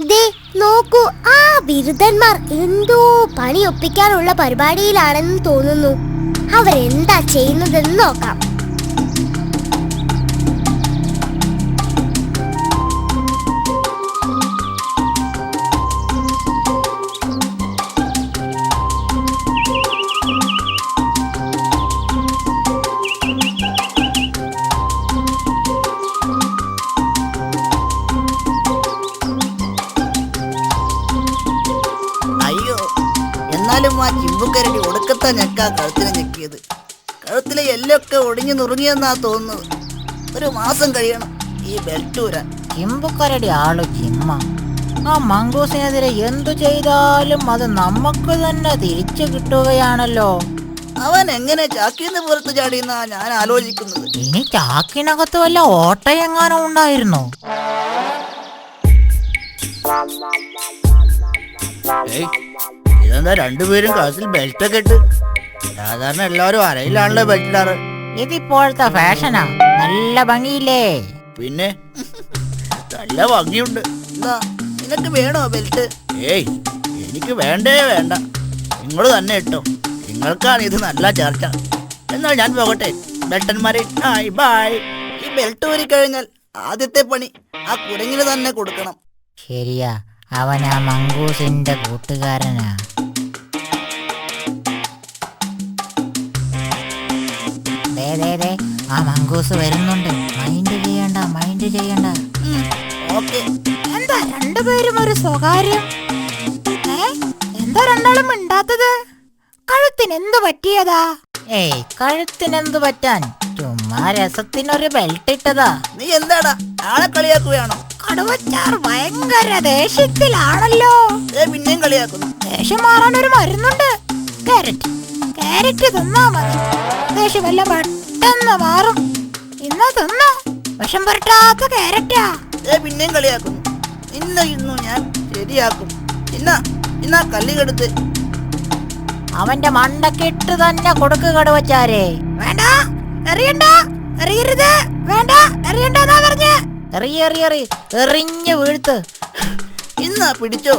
ദേ നോക്കൂ ആ ബിരുദന്മാർ എന്തോ പണി ഒപ്പിക്കാനുള്ള പരിപാടിയിലാണെന്ന് തോന്നുന്നു. അവരെന്താ ചെയ്യുന്നതെന്ന് നോക്കാം. ഒടുക്കത്തെ ഞെക്കാ കഴുത്തിനെ ഞെക്കിയത്. കഴുത്തിലെ എല്ലൊക്കെ ഒടിഞ്ഞു നുറുങ്ങിയെന്നാ തോന്നുന്നത്. ഒരു മാസം കഴിയണം ഈ ബെൽറ്റൂര ഊരാൻ. ആൾ ആളു ജിമ്മ ആ മംഗൂസിനെതിരെ എന്തു ചെയ്താലും അത് നമുക്ക് തന്നെ തിരിച്ചു കിട്ടുകയാണല്ലോ. അവൻ എങ്ങനെ ചാക്കിന്ന് പുറത്ത് ചാടിയെന്നാ ഞാൻ ആലോചിക്കുന്നത്. ഇനി ചാക്കിനകത്ത് വല്ല ഓട്ടയെങ്ങാനും ഉണ്ടായിരുന്നോ? ഏയ് ഇതെന്താ രണ്ടുപേരും ക്ലാസ്സിൽ ബെൽറ്റ് ഒക്കെ ഇട്ട്? സാധാരണ എല്ലാവരും അരയിലാണല്ലോ ബെൽറ്റ് ഇടാറ് ഇതിപ്പോഴത്തെ ഫാഷനാ. നല്ല ഭംഗിയില്ലേ? പിന്നെ? നല്ല ഭംഗിയുണ്ട്. എന്താ നിനക്ക് വേണോ ബെൽറ്റ്? ഏയ് എനിക്ക് വേണ്ടേ വേണ്ട. നിങ്ങൾ തന്നെ ഇട്ടോ. നിങ്ങൾക്കാണ് ഇത് നല്ല ചർച്ച. എന്നാൽ ഞാൻ പോകട്ടെ. ബെൽട്ടന്മാരെ ഹായ് ബായ്. ഈ ബെൽറ്റ് ഊരി കഴിഞ്ഞാൽ ആദ്യത്തെ പണി ആ കുരങ്ങിന് തന്നെ കൊടുക്കണം. ശരിയാ. അവൻ ആ മംഗൂസിന്റെ കൂട്ടുകാരനാ. ദേ, ദേ, ആ മംഗൂസ് വരുന്നുണ്ട്. മൈൻഡ് ചെയ്യണ്ട മൈൻഡ് ചെയ്യണ്ട. എന്താ രണ്ടുപേരും ഒരു സ്വകാര്യം? എന്താ രണ്ടാളും മിണ്ടാത്തത്? കഴുത്തിന് എന്ത് പറ്റിയതാ? ഏയ് കഴുത്തിന് എന്ത് പറ്റാൻ? ചുമ്മാ രസത്തിനൊരു ബെൽറ്റ് ഇട്ടതാ. നീ എന്താടാ? ആളെ കളിയാക്കുകയാണോ? കടുവച്ചാർ ഭയങ്കര ദേഷ്യത്തിലാണല്ലോ. പിന്നെയും കളിയാക്കുന്നു. ദേഷ്യം മാറാൻ ഒരു മരുന്നുണ്ട്. കാരറ്റ് കാരറ്റ് തിന്നാ മതി. ദേഷ്യമെല്ലാം പെട്ടെന്ന് മാറും. ഇന്ന് തിന്നോ. വിഷം പുരട്ടാത്ത കാരറ്റാ ഏ പിന്നെയും കളിയാക്കുന്നു ഇന്ന് ഇന്നു ഞാൻ ശരിയാക്കും. ഇന്ന ഇന്ന കല്ലികെടുത്ത് അവന്റെ മണ്ടക്കിട്ട് തന്നെ കൊടുക്ക് കടുവച്ചാരേ. വേണ്ട. എറിയണ്ട. എറിയരുത്. വേണ്ട. എറിയണ്ടെന്നാ പറഞ്ഞ്. എറിയ എറിയ എറി എറിഞ്ഞ് വീഴ്ത്ത്. ഇന്ന പിടിച്ചോ.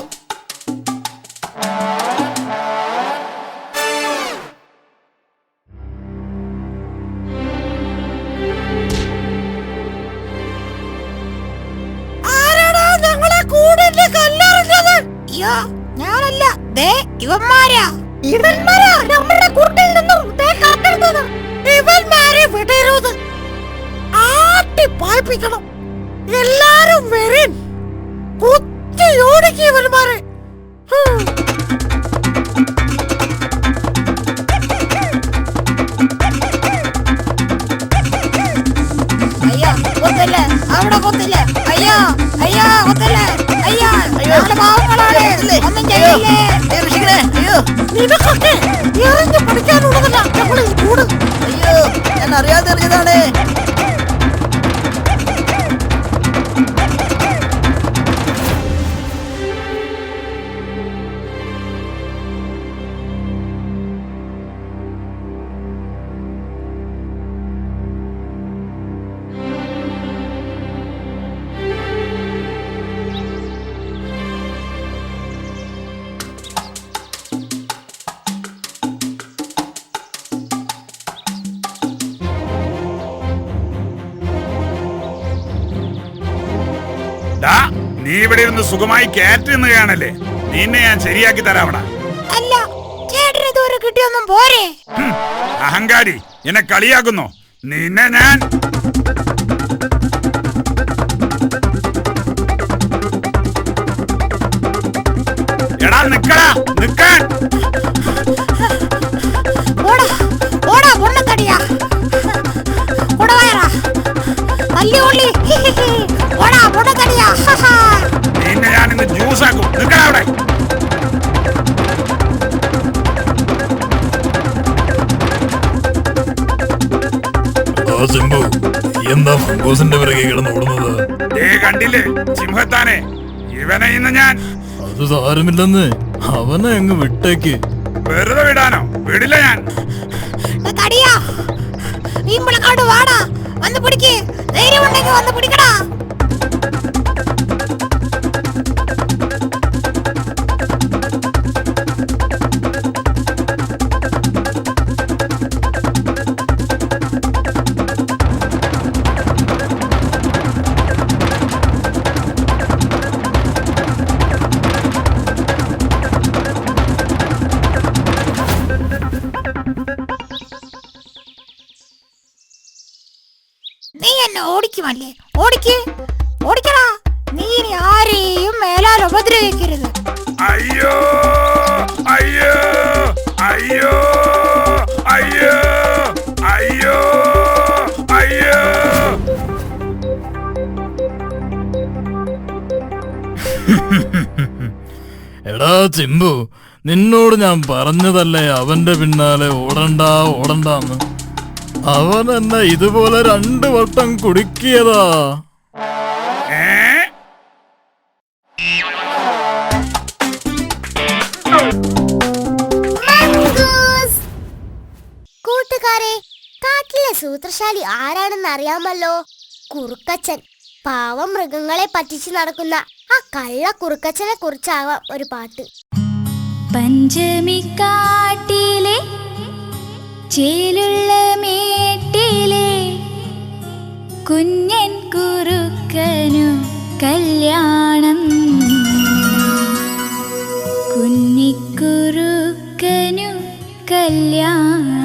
ഇവന്മാരാ നമ്മുടെ കൂട്ടിൽ നിന്നും ദേ കല്ലെടുത്തത് ഇവന്മാരെ വിടരുത്. ആട്ടി പായിപ്പിക്കണം. എല്ലാരും വരും കുത്തി ഓടിക്കും ഇവന്മാരെ. അവിടെ കൊത്തില്ല അയ്യോ അയ്യോ കൊത്തില്ല അയ്യോ പാവങ്ങളാണ് കൊത്തില്ലേ? ഒന്നും. ചെയ്യില്ലേ രക്ഷിക്കണേ അയ്യോ. നിനക്കൊക്കെ എറിഞ്ഞു പഠിക്കാനുള്ളതല്ല. ഞങ്ങളെ കൂട് അയ്യോ ഞാൻ അറിയാതെ എറിഞ്ഞതാണ് ഡാ നീ ഇവിടെ ഇരുന്ന് സുഖമായി കാറ്റ് നിന്നുകയാണല്ലേ നിന്നെ ഞാൻ ശരിയാക്കി തരാവടാ. അല്ല ചേട്ടന് ഇതുവരെ കിട്ടിയൊന്നും പോരെ? അഹങ്കാരി എന്നെ കളിയാക്കുന്നു. നിന്നെ ഞാൻ നീ എന്താ മംഗൂസിന്റെ പിറകെ കിടന്ന് ഓടുന്നത്. ദേ കണ്ടില്ലേ? സിംഹത്താനെ. ഇവനെ ഇന്ന് ഞാൻ അത് സാരമില്ലെന്ന് അവനെ അങ്ങ് വിട്ടേക്ക്. വെറുതെ വിടാനോ? വിടില്ല ഞാൻ. തടിയാ വീമ്പളക്കാട് വാടാ. വന്ന് പിടിക്ക്. ധൈര്യം ഉണ്ടെങ്കിൽ വന്ന് പിടിക്കടാ. നീ എന്നെ ഓടിക്കുമല്ലേ? ഓടിക്ക്. ഓടിക്കടാ. നീ ഇനി ആരെയും മേലാൽ ഉപദ്രവിക്കരുത്. അയ്യോ അയ്യോ അയ്യോ അയ്യോ അയ്യോ അയ്യോ. എടാ ചിമ്പു നിന്നോട് ഞാൻ പറഞ്ഞതല്ലേ അവന്റെ പിന്നാലെ ഓടണ്ട ഓടണ്ടാന്ന്? അവൻ എന്നെ ഇതുപോലെ രണ്ടു വട്ടം കുടുക്കിയതാ. കൂട്ടുകാരെ കാട്ടിലെ സൂത്രശാലി ആരാണെന്ന് അറിയാമല്ലോ? കുറുക്കച്ചൻ. പാവം മൃഗങ്ങളെ പറ്റിച്ചു നടക്കുന്ന ആ കള്ള കുറുക്കച്ചനെ കുറിച്ചാവാം ഒരു പാട്ട്. പഞ്ചമിക്കാട്ടിലെ ചേലുള്ള മേട്ടിലെ കുഞ്ഞൻ കുറുക്കനു കല്യാണം. കുഞ്ഞിക്കുറുക്കനു കല്യാണം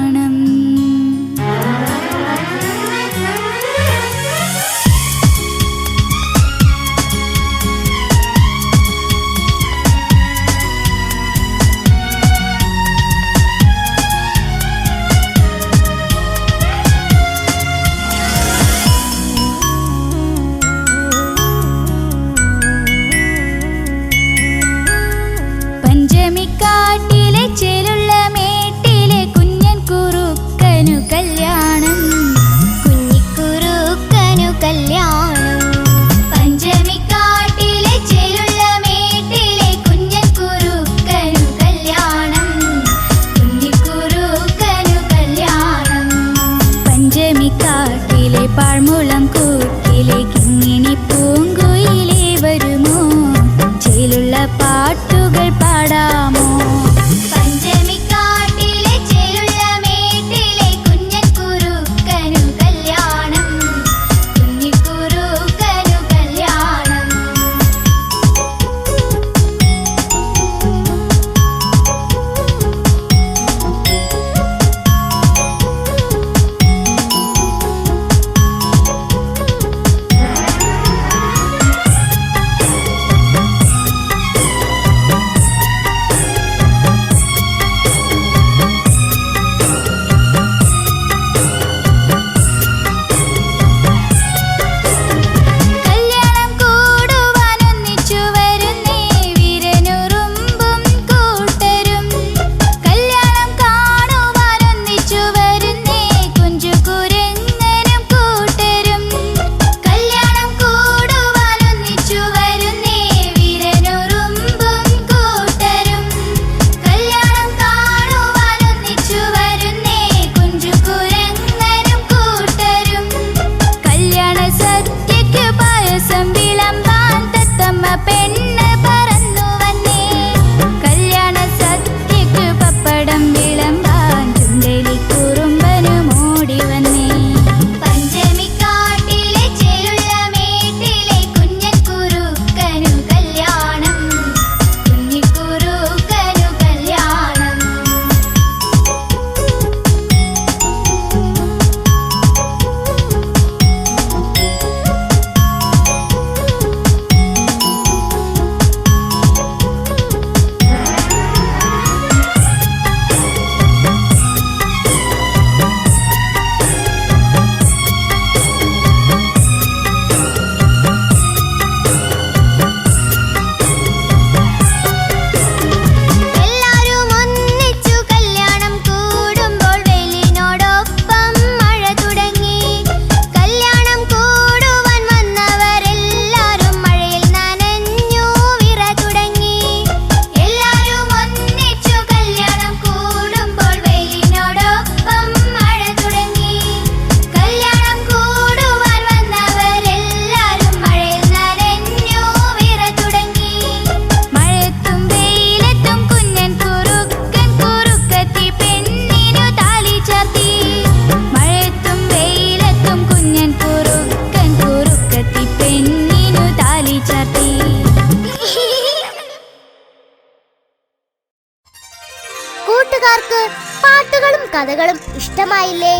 കഥകളും ഇഷ്ടമായില്ലേ?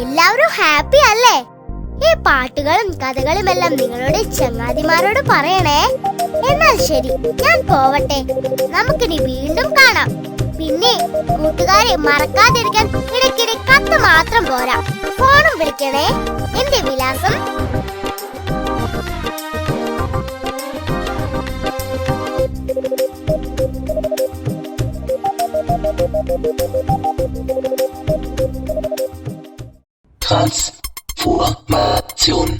എല്ലാവരും ഹാപ്പി അല്ലേ? ഈ പാട്ടുകളും കഥകളും എല്ലാം നിങ്ങളുടെ ചങ്ങാതിമാരോട് പറയണേ. എന്നാൽ ശരി ഞാൻ പോവട്ടെ. നമുക്കിനി വീണ്ടും കാണാം. പിന്നെ കൂട്ടുകാരെ മറക്കാതിരിക്കാൻ ഇടയ്ക്കിടെ കത്ത് മാത്രം പോരാ. ഫോണും വിളിക്കണേ. എന്റെ വിലാസം Transformation.